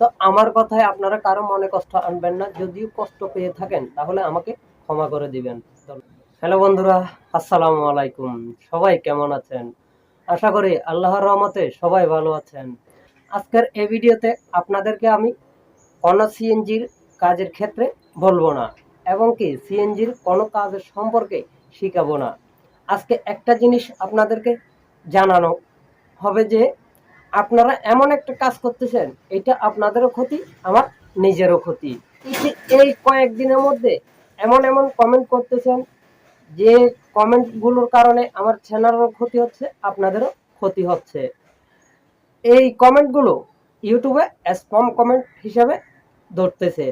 তো আমার কথায় আপনারা কারও মনে কষ্ট আনবেন না, যদিও কষ্ট পেয়ে থাকেন, তাহলে আমাকে ক্ষমা করে দিবেন। হ্যালো বন্ধুরা, আসসালামু আলাইকুম। সবাই কেমন আছেন? আশা করি আল্লাহর রহমতে সবাই ভালো আছেন। আজকের এই ভিডিওতে আপনাদেরকে আমি কোনো সিএনজির কাজের ক্ষেত্রে বলব না, এবং কি সিএনজির কোনো কাজের সম্পর্কে শিখাবো না। আজকে একটা জিনিস আপনাদেরকে জানানো হবে যে আপনারা এমন একটা কাজ করতেছেন, এটা আপনাদেরও ক্ষতি, আমার নিজেরও ক্ষতি। এই কয়েকদিনের মধ্যে এমন এমন কমেন্ট করতেছেন, যে কমেন্টগুলোর কারণে আমার চ্যানেলেরও ক্ষতি হচ্ছে, আপনাদেরও ক্ষতি হচ্ছে। এই কমেন্টগুলো ইউটিউবে স্পম কমেন্ট হিসেবে ধরতেছে।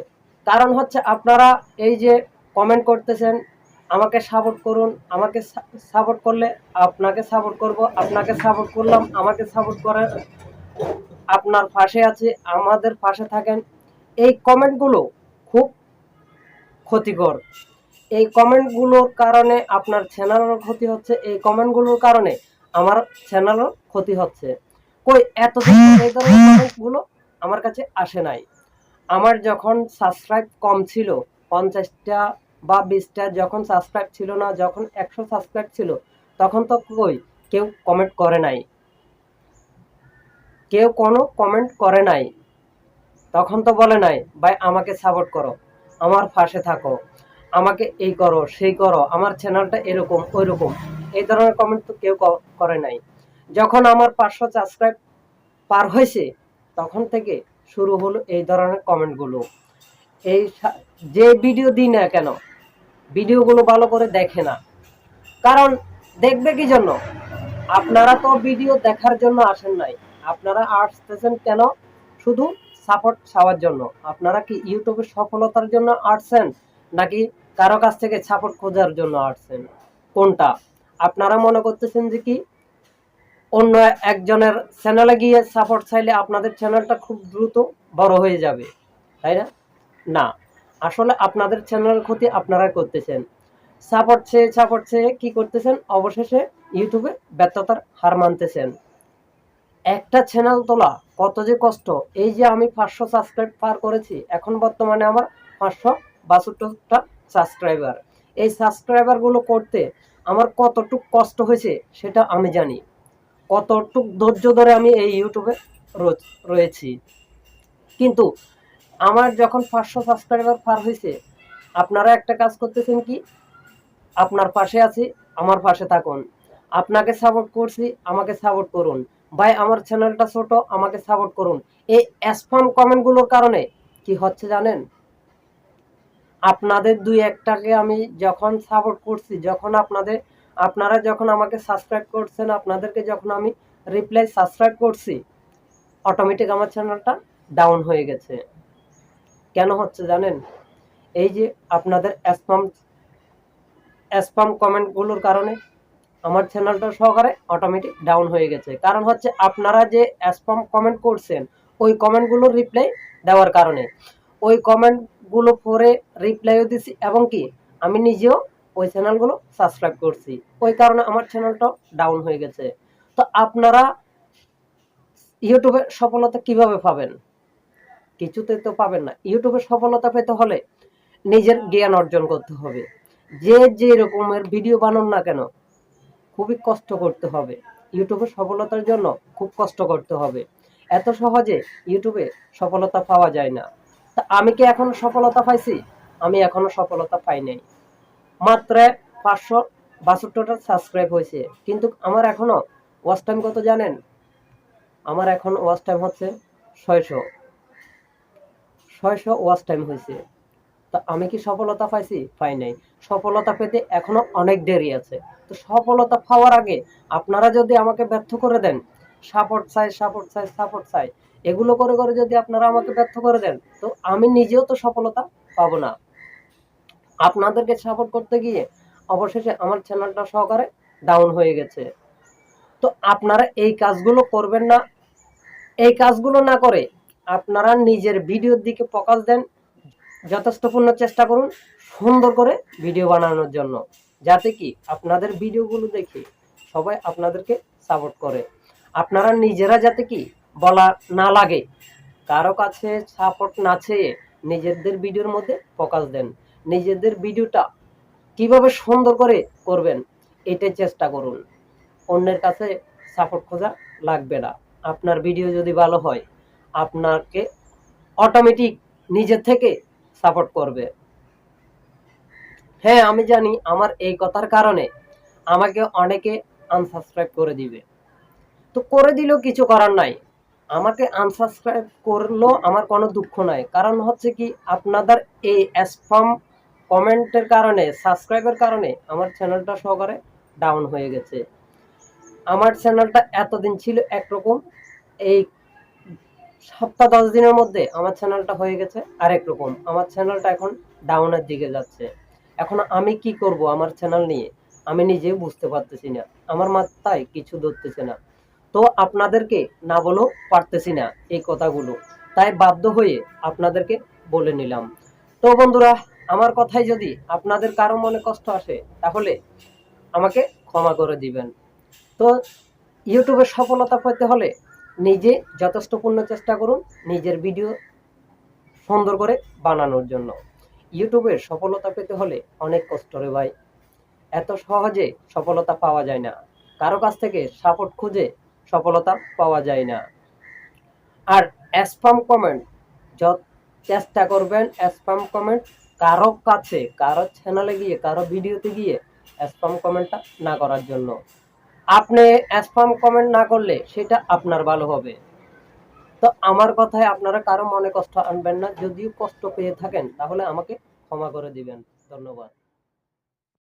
কারণ হচ্ছে আপনারা এই যে কমেন্ট করতেছেন আমাকে সাপোর্ট করুন আমাকে সাপোর্ট করলে আপনাকে সাপোর্ট করব আপনাকে সাপোর্ট করলাম আমাকে সাপোর্ট করে আপনার পাশে আছে আমাদের পাশে থাকেন। এই কমেন্টগুলো খুব ক্ষতিকর। এই কমেন্টগুলোর কারণে আপনার চ্যানেলের ক্ষতি হচ্ছে এই কমেন্টগুলোর কারণে আমার চ্যানেলের ক্ষতি হচ্ছে। কই এতদিন এই ধরনের কমেন্টগুলো আমার কাছে আসে নাই। আমার যখন সাবস্ক্রাইব কম ছিল পঞ্চাশটা বা বিশটা যখন সাবস্ক্রাইব ছিল না, যখন একশো সাবস্ক্রাইব ছিল, তখন তো কই, কেউ কমেন্ট করে নাই। কেউ কোনো কমেন্ট করে নাই। তখন তো বলে নাই, ভাই, আমাকে সাপোর্ট করো, আমার পাশে থাকো, আমাকে এই করো, সেই করো, আমার চ্যানেলটা এরকম ওই রকম এই ধরনের কমেন্ট তো কেউ করে নাই। যখন আমার পাঁচশো সাবস্ক্রাইব পার হয়েছে, তখন থেকে শুরু হলো এই ধরনের কমেন্টগুলো এই যে ভিডিও দিই না কেন ভিডিওগুলো ভালো করে দেখে না। কারণ দেখবে কি জন্য? আপনারা তো ভিডিও দেখার জন্য আসেন নাই। আপনারা আসতেছেন কেন? শুধু সাপোর্ট চাওয়ার জন্য। আপনারা কি ইউটিউবের সফলতার জন্য আসছেন? নাকি কারও কাছ থেকে সাপোর্ট খোঁজার জন্য আসছেন? কোনটা? আপনারা মনে করতেছেন যে কি? অন্য একজনের চ্যানেলে গিয়ে সাপোর্ট চাইলে আপনাদের চ্যানেলটা খুব দ্রুত বড় হয়ে যাবে। তাই না? না। আসলে আপনাদের চ্যানেলের ক্ষতি আপনারাই করতেছেন। সাপোর্ট চেয়ে সাপোর্ট চেয়ে কি করতেছেন? অবশেষে ইউটিউবে ব্যর্থতার হার মানতেছেন। একটা চ্যানেল তোলা কত যে কষ্ট। এই যে আমি পাঁচশো সাবস্ক্রাইব পার করেছি, এখন বর্তমানে আমার পাঁচশো বাষট্টিটা সাবস্ক্রাইবার এই সাবস্ক্রাইবারগুলো করতে আমার কতটুক কষ্ট হয়েছে সেটা আমি জানি। কতটুক ধৈর্য ধরে আমি এই ইউটিউবে রয়েছি। কিন্তু আমার যখন পাঁচশো সাবস্ক্রাইবার পার হয়েছে আপনারা একটা কাজ করতেছেন কি? আপনার পাশে আছি, আমার পাশে থাকুন। আপনাকে সাপোর্ট করছি, আমাকে সাপোর্ট করুন। ভাই, আমার চ্যানেলটা ছোট, আমাকে সাপোর্ট করুন। এই স্প্যাম কমেন্টগুলোর কারণে কি হচ্ছে জানেন? আপনাদের দুই একটাকে আমি যখন সাপোর্ট করছি, যখন আপনাদের, আপনারা যখন আমাকে সাবস্ক্রাইব করছেন, আপনাদেরকে যখন আমি রিপ্লাই সাবস্ক্রাইব করছি অটোমেটিক আমার চ্যানেলটা ডাউন হয়ে গেছে। কেন হচ্ছে জানেন? এই যে আপনাদের স্প্যাম স্প্যাম কমেন্টগুলোর কারণে আমার চ্যানেলটা সহকারে অটোমেটিক ডাউন হয়ে গেছে। কারণ হচ্ছে আপনারা যে স্প্যাম কমেন্ট করছেন, ওই কমেন্টগুলোর রিপ্লাই দেওয়ার কারণে। ওই কমেন্টগুলো পরে রিপ্লাইও দিছি এবং কি, আমি নিজেও ওই চ্যানেলগুলো সাবস্ক্রাইব করছি। ওই কারণে আমার চ্যানেলটা ডাউন হয়ে গেছে। তো আপনারা ইউটিউবে সফলতা কীভাবে পাবেন? কিছুতে তো পাবেন না। ইউটিউবে সফলতা পেতে হলে নিজের জ্ঞান অর্জন করতে হবে। যে যে রকমের ভিডিও বানান না কেন, খুবই কষ্ট করতে হবে। ইউটিউবে সফলতার জন্য খুব কষ্ট করতে হবে। এত সহজে ইউটিউবে সফলতা পাওয়া যায় না। তা আমি কি এখনও সফলতা পাইছি? আমি এখনও সফলতা পাই নাই। মাত্র পাঁচশো বাষট্টিটা সাবস্ক্রাইব হয়েছে। কিন্তু আমার এখনও ওয়াচ টাইম কত জানেন? আমার এখন ওয়াচ টাইম হচ্ছে ছয়শো। ছয়শো ওয়াচ টাইম হয়েছে। তা আমি কি সফলতা পাইছি? পাই নাই। সফলতা পেতে এখনও অনেক দেরি আছে। তো সফলতা পাওয়ার আগে আপনারা যদি আমাকে ব্যর্থ করে দেন সাপোর্ট চাই সাপোর্ট চাই সাপোর্ট চাই, এগুলো করে করে যদি আপনারা আমাকে ব্যর্থ করে দেন, তো আমি নিজেও তো সফলতা পাবো না। আপনাদেরকে সাপোর্ট করতে গিয়ে অবশেষে আমার চ্যানেলটা সহকারে ডাউন হয়ে গেছে। তো আপনারা এই কাজগুলো করবেন না। এই কাজগুলো না করে আপনারা নিজের ভিডিওর দিকে ফোকাস দেন, যথেষ্টপূর্ণ চেষ্টা করুন সুন্দর করে ভিডিও বানানোর জন্য, যাতে কি আপনাদের ভিডিওগুলো দেখে সবাই আপনাদেরকে সাপোর্ট করে। আপনারা নিজেরা যাতে কি বলা না লাগে, কারও কাছে সাপোর্ট না চেয়ে নিজেদের ভিডিওর মধ্যে ফোকাস দেন, নিজেদের ভিডিওটা কীভাবে সুন্দর করে করবেন এটাই চেষ্টা করুন। অন্যের কাছে সাপোর্ট খোঁজা লাগবে না। আপনার ভিডিও যদি ভালো হয় আপনাকে অটোমেটিক নিজে থেকে সাপোর্ট করবে। হ্যাঁ আমি জানি আমার এই কথার কারণে আমাকে অনেকে আনসাবস্ক্রাইব করে দিবে। তো করে দিলেও কিছু করার নাই। আমাকে আনসাবস্ক্রাইব করলেও আমার কোনো দুঃখ নাই। কারণ হচ্ছে কি, আপনাদের এই স্পাম কমেন্টের কারণে সাবস্ক্রাইবের কারণে আমার চ্যানেলটা সহকারে ডাউন হয়ে গেছে। আমার চ্যানেলটা এতদিন ছিল একরকম, এই সপ্তাহ দশ দিনের মধ্যে আমার চ্যানেলটা হয়ে গেছে আরেক রকম। আমার চ্যানেলটা এখন ডাউনের দিকে যাচ্ছে। এখন আমি কি করব আমার চ্যানেল নিয়ে? আমি নিজেও বুঝতে পারতেছি না। আমার মাথায় কিছু ধরতেছে না। তো আপনাদেরকে না বলেও পারতেছি না এই কথাগুলো। তাই বাধ্য হয়ে আপনাদেরকে বলে নিলাম। তো বন্ধুরা, আমার কথায় যদি আপনাদের কারও মনে কষ্ট আসে, তাহলে আমাকে ক্ষমা করে দিবেন। তো ইউটিউবে সফলতা পেতে হলে নিজে যথেষ্ট পূর্ণ চেষ্টা করুন নিজের ভিডিও সুন্দর করে বানানোর জন্য। ইউটিউবের সফলতা পেতে হলে অনেক কষ্ট রে ভাই। এত সহজে সফলতা পাওয়া যায় না। কারও কাছ থেকে সাপোর্ট খুঁজে সফলতা পাওয়া যায় না। আর স্প্যাম কমেন্ট চেষ্টা করবেন স্প্যাম কমেন্ট কারও কাছে, কারও চ্যানেলে গিয়ে, কারও ভিডিওতে গিয়ে স্প্যাম কমেন্টটা না করার জন্য। আপনি স্প্যাম কমেন্ট না করলে সেটা আপনার ভালো হবে। তো আমার কথায় আপনারা কারও মনে কষ্ট আনবেন না, যদিও কষ্ট পেয়ে থাকেন, তাহলে আমাকে ক্ষমা করে দিবেন। ধন্যবাদ।